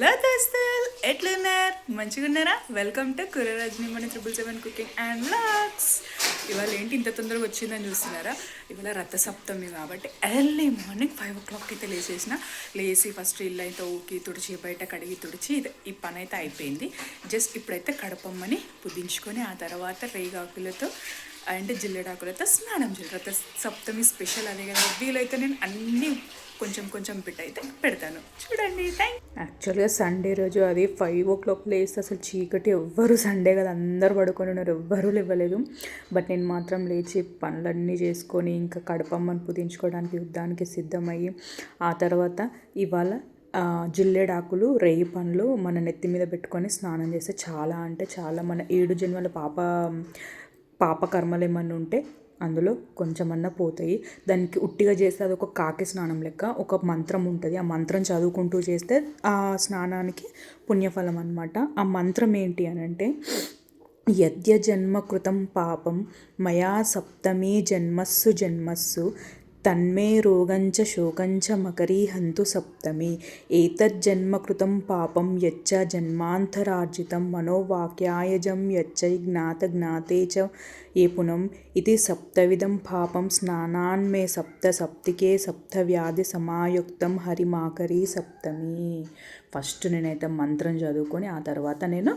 Hello దోస్తుల్ ఎట్లున్నారు మంచిగా ఉన్నారా? వెల్కమ్ టు కురరాజ్ని మన triple seven cooking and vlogs ఇవాళ ఏంటి ఇంత తొందరగా వచ్చిందని చూస్తున్నారా? ఇవాళ రథ సప్తమి కాబట్టి early morning five o'clock అయితే లేచేసిన లేచి ఫస్ట్ ఇల్లు అయితే ఊకి తుడిచి బయట కడిగి తుడిచి ఈ పని అయితే అయిపోయింది. జస్ట్ ఇప్పుడైతే కడపమ్మని పుదించుకొని ఆ తర్వాత రేగాకులతో అండ్ జిల్లెడాకులతో స్నానం చేయాలి. రథ సప్తమి స్పెషల్ అదే కదా. వీలైతే నేను అన్నీ కొంచెం కొంచెం బిట్ అయితే పెడతాను. చూడండి థ్యాంక్ యాక్చువల్గా సండే రోజు అది ఫైవ్ ఓ క్లాక్ లేస్తే అసలు చీకటి ఎవ్వరు సండే కదా. అందరు పడుకొని ఉన్నారు. ఎవ్వరూ ఇవ్వలేదు బట్ నేను మాత్రం లేచి పనులన్నీ చేసుకొని ఇంకా కడపమ్మను పుదించుకోవడానికి యుద్ధానికి సిద్ధమయ్యి ఆ తర్వాత ఇవాళ జిల్లేడాకులు రేయి పండ్లు మన నెత్తి మీద పెట్టుకొని స్నానం చేస్తే చాలా అంటే చాలా మన ఏడు జన్మల పాప పాపకర్మలు ఏమన్నా ఉంటే అందులో కొంచెమన్నా పోతాయి. దానికి ఉట్టిగా చేస్తే అది ఒక కాకి స్నానం లెక్క ఒక మంత్రం ఉంటుంది. ఆ మంత్రం చదువుకుంటూ చేస్తే ఆ స్నానానికి పుణ్యఫలం అనమాట ఆ మంత్రం ఏంటి అని అంటే యద్య జన్మ కృతం పాపం మయా సప్తమీ జన్మస్సు జన్మస్సు తన్మే రోగంచ శోకంచ మకరీహంతు సప్తమి. ఏతజ్జన్మకృతం పాపం యచ్చ జన్మాంతరార్జితం మనోవాక్యాయజం యచ్చ జ్ఞాత జ్ఞాతే చ ఏ పునం. ఇది సప్తవిధం పాపం స్నానాన్మే సప్త సప్తికే సప్త వ్యాధి సమాయుక్తం హరిమాకరీ సప్తమి. ఫస్ట్ నేనైతే మంత్రం చదువుకొని ఆ తర్వాత నేను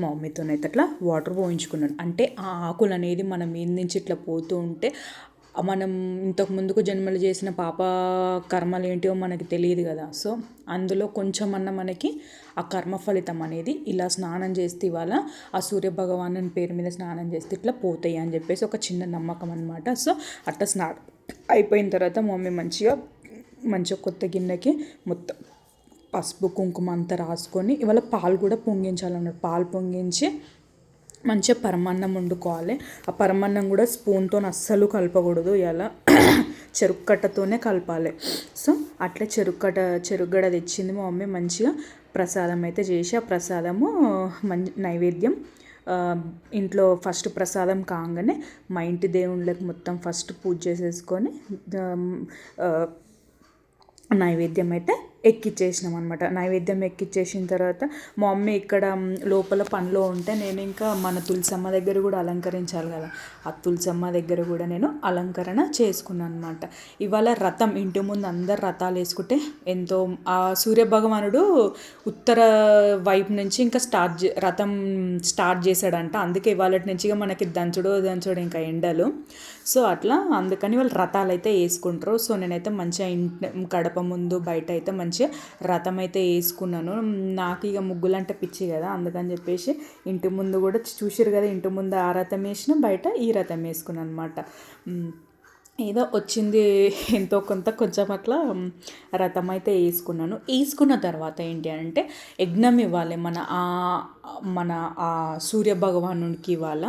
మా మమ్మీతోనైతే అట్లా వాటర్ పోయించుకున్నాను. అంటే ఆ ఆకులు అనేది మన మీద నుంచి ఇట్లా పోతూ ఉంటే మనం ఇంతకు ముందుకు జన్మలు చేసిన పాప కర్మలు ఏంటివో మనకి తెలియదు కదా. సో అందులో కొంచెం అన్న మనకి ఆ కర్మ ఫలితం అనేది ఇలా స్నానం చేస్తే ఇవాళ ఆ సూర్య భగవాను పేరు మీద స్నానం చేస్తే ఇట్లా పోతాయి అని చెప్పేసి ఒక చిన్న నమ్మకం అనమాట సో అట్లా స్నా అయిపోయిన తర్వాత మమ్మీ మంచిగా మంచిగా కొత్త గిన్నెకి మొత్తం పసుపు కుంకుమ అంతా రాసుకొని ఇవాళ పాలు కూడా పొంగించాలన్నమాట పాలు పొంగించి మంచిగా పరమాన్నం వండుకోవాలి. ఆ పరమాన్నం కూడా స్పూన్తో అస్సలు కలపకూడదు. ఇలా చెరుక్కట్టతోనే కలపాలి. సో అట్లా చెరుక్కట చెరుగడ తెచ్చింది మా మమ్మీ. మంచిగా ప్రసాదం అయితే చేసి ఆ ప్రసాదము మంచి నైవేద్యం ఇంట్లో ఫస్ట్ ప్రసాదం కాగానే మా ఇంటి దేవుళ్ళకి మొత్తం ఫస్ట్ పూజ చేసేసుకొని నైవేద్యం అయితే ఎక్కిచ్చేసినాం అనమాట నైవేద్యం ఎక్కిచ్చేసిన తర్వాత మా మమ్మీ ఇక్కడ లోపల పనిలో ఉంటే నేను ఇంకా మన తులసమ్మ దగ్గర కూడా అలంకరించాలి కదా. ఆ తులసమ్మ దగ్గర కూడా నేను అలంకరణ చేసుకున్నాను అనమాట ఇవాళ రథం ఇంటి ముందు అందరు రథాలు వేసుకుంటే ఎంతో ఆ సూర్య భగవానుడు ఉత్తర వైపు నుంచి ఇంకా స్టార్ట్ చే- రథం స్టార్ట్ చేశాడంట. అందుకే ఇవాళ నుంచి ఇక మనకి దంచుడు దంచుడు ఇంకా ఎండలు. సో అట్లా అందుకని వాళ్ళు రథాలు అయితే వేసుకుంటారు. సో నేనైతే మంచిగా ఇంటి కడప ముందు బయట అయితే మంచిగా రథం అయితే వేసుకున్నాను నాకు ఇక ముగ్గులు అంటే పిచ్చి కదా అందుకని చెప్పేసి ఇంటి ముందు కూడా చూసారు కదా ఇంటి ముందు ఆ రథం వేసిన బయట ఈ రథం వేసుకున్నాను అనమాట ఏదో వచ్చింది ఎంతో కొంత కొంచెం అట్లా రథం అయితే వేసుకున్నాను. వేసుకున్న తర్వాత ఏంటి అంటే యజ్ఞం ఇవ్వాలి. మన ఆ మన ఆ సూర్య భగవానుడికి ఇవాళ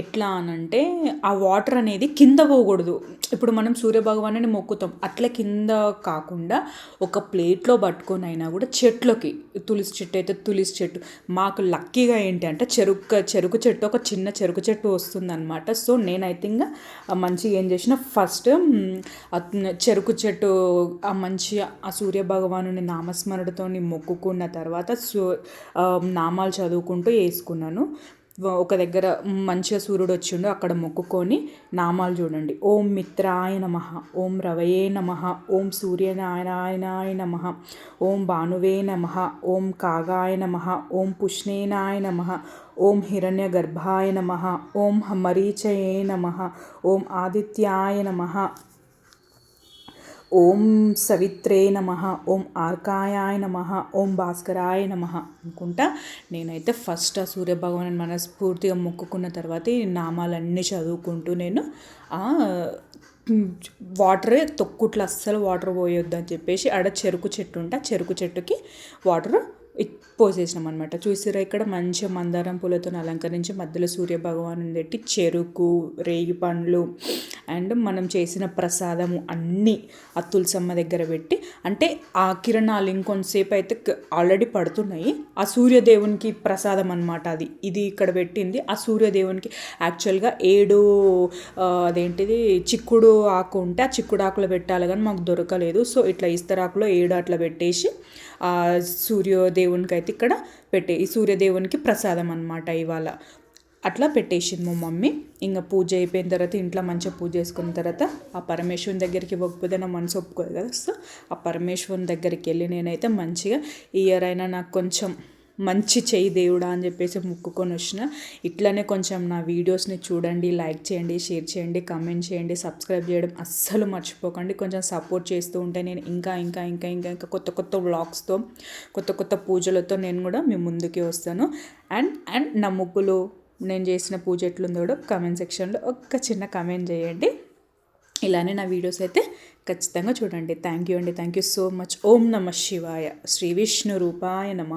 ఎట్లా అనంటే ఆ వాటర్ అనేది కింద పోకూడదు. ఇప్పుడు మనం సూర్య భగవానుని మొక్కుతాం. అట్లా కింద కాకుండా ఒక ప్లేట్లో పట్టుకొని అయినా కూడా చెట్లకి తులసి చెట్టు అయితే తులసి చెట్టు. మాకు లక్కీగా ఏంటి అంటే చెరుకు చెరుకు చెట్టు ఒక చిన్న చెరుకు చెట్టు వస్తుందన్నమాట. సో నేనైతే ఇంకా మంచిగా ఏం చేసిన ఫస్ట్ చెరుకు చెట్టు ఆ మంచి ఆ సూర్య భగవానుని నామస్మరణతోని మొక్కుకున్న తర్వాత సూ నామాలు చదువుకుంటూ వేసుకున్నాను. ఒక దగ్గర మంచిగా సూర్యుడు వచ్చిండు అక్కడ మొక్కుకొని నామాలు చూడండి. ఓం మిత్రాయ నమ ఓం రవయే నమ ఓం సూర్యనారాయణాయ నమ ఓం భానువే నమ ఓం కాగాయ నమ ఓం పుష్ణేనాయ నమ ఓం హిరణ్య గర్భాయ నమ ఓం మరీచయే నమ ఓం ఆదిత్యాయ నమ. ఓం సవిత్రే నమ ఓం ఆర్కాయాయ నమ ఓం భాస్కరాయ నమ అనుకుంటా నేనైతే ఫస్ట్ ఆ సూర్యభగవాన్ మనస్ఫూర్తిగా మొక్కుకున్న తర్వాత ఈ నామాలన్నీ చదువుకుంటూ నేను వాటర్ తొక్కుట్లు అస్సలు వాటర్ పోయొద్దు అని చెప్పేసి ఆడ చెరుకు చెట్టు ఉంటే చెరుకు చెట్టుకి వాటర్ పోసేసినాం అనమాట చూసారా ఇక్కడ మంచిగా మందారం పూలతో అలంకరించి మధ్యలో సూర్య భగవాను పెట్టి చెరుకు రేగి పండ్లు అండ్ మనం చేసిన ప్రసాదము అన్నీ ఆ తులసమ్మ దగ్గర పెట్టి అంటే ఆ కిరణాలు ఇంకొంతసేపు అయితే ఆల్రెడీ పడుతున్నాయి. ఆ సూర్యదేవునికి ప్రసాదం అనమాట అది. ఇది ఇక్కడ పెట్టింది. ఆ సూర్యదేవునికి యాక్చువల్గా ఏడు అదేంటిది చిక్కుడు ఆకు ఉంటే ఆ చిక్కుడు ఆకులో పెట్టాలి కానీ మాకు దొరకలేదు. సో ఇట్లా ఇస్తరాకులో ఏడు అట్లా పెట్టేసి సూర్యోదేవునికి అయితే ఇక్కడ పెట్టే ఈ సూర్యదేవునికి ప్రసాదం అనమాట ఇవాళ. అట్లా పెట్టేసింది మా మమ్మీ. ఇంకా పూజ అయిపోయిన తర్వాత ఇంట్లో మంచిగా పూజ చేసుకున్న తర్వాత ఆ పరమేశ్వరుని దగ్గరికి ఇవ్వకపోతే నా మనసు ఒప్పుకోదు కదా. సో ఆ పరమేశ్వరుని దగ్గరికి వెళ్ళి నేనైతే మంచిగా ఇయర్ అయినా నాకు కొంచెం మంచి చెయ్యి దేవుడా అని చెప్పేసి మొక్కుకొని వచ్చిన. ఇట్లనే కొంచెం నా వీడియోస్ని చూడండి లైక్ చేయండి షేర్ చేయండి కమెంట్ చేయండి సబ్స్క్రైబ్ చేయడం అస్సలు మర్చిపోకండి. కొంచెం సపోర్ట్ చేస్తూ ఉంటే నేను ఇంకా ఇంకా ఇంకా ఇంకా ఇంకా కొత్త కొత్త వ్లాగ్స్తో కొత్త కొత్త పూజలతో నేను కూడా మీ ముందుకి వస్తాను. అండ్ అండ్ నా ముగ్గులు నేను చేసిన పూజ ఎట్లుందో కూడా కమెంట్ సెక్షన్లో ఒక్క చిన్న కమెంట్ చేయండి. ఇలానే నా వీడియోస్ అయితే ఖచ్చితంగా చూడండి. థ్యాంక్ యూ అండి. Thank you so much. ఓం నమ శివాయ. శ్రీ విష్ణు రూపాయ నమ.